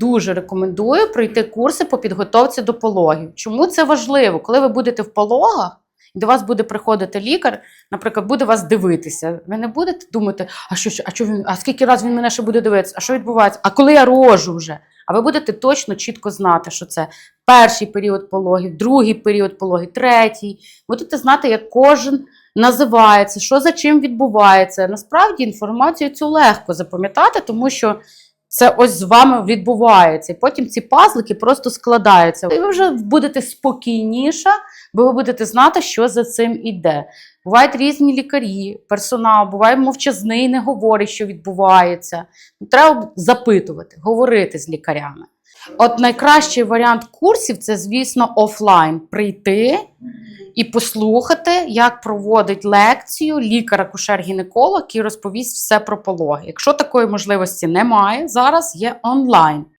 Дуже рекомендую пройти курси по підготовці до пологів. Чому це важливо? Коли ви будете в пологах, і до вас буде приходити лікар, наприклад, буде вас дивитися. Ви не будете думати, а що, а що він, а скільки разів він мене ще буде дивитися, а що відбувається? А коли я рожу вже? А ви будете точно чітко знати, що це перший період пологів, другий період пологів, третій. Будете знати, як кожен називається, що за чим відбувається. Насправді інформацію цю легко запам'ятати, тому що це ось з вами відбувається. І потім ці пазлики просто складаються. І ви вже будете спокійніше, бо ви будете знати, що за цим іде. Бувають різні лікарі, персонал, буває мовчазний, не говорить, що відбувається. Треба запитувати, говорити з лікарями. От найкращий варіант курсів це, звісно, офлайн прийти і послухати, як проводить лекцію лікар-акушер-гінеколог, який розповість все про пологи. Якщо такої можливості немає, зараз є онлайн.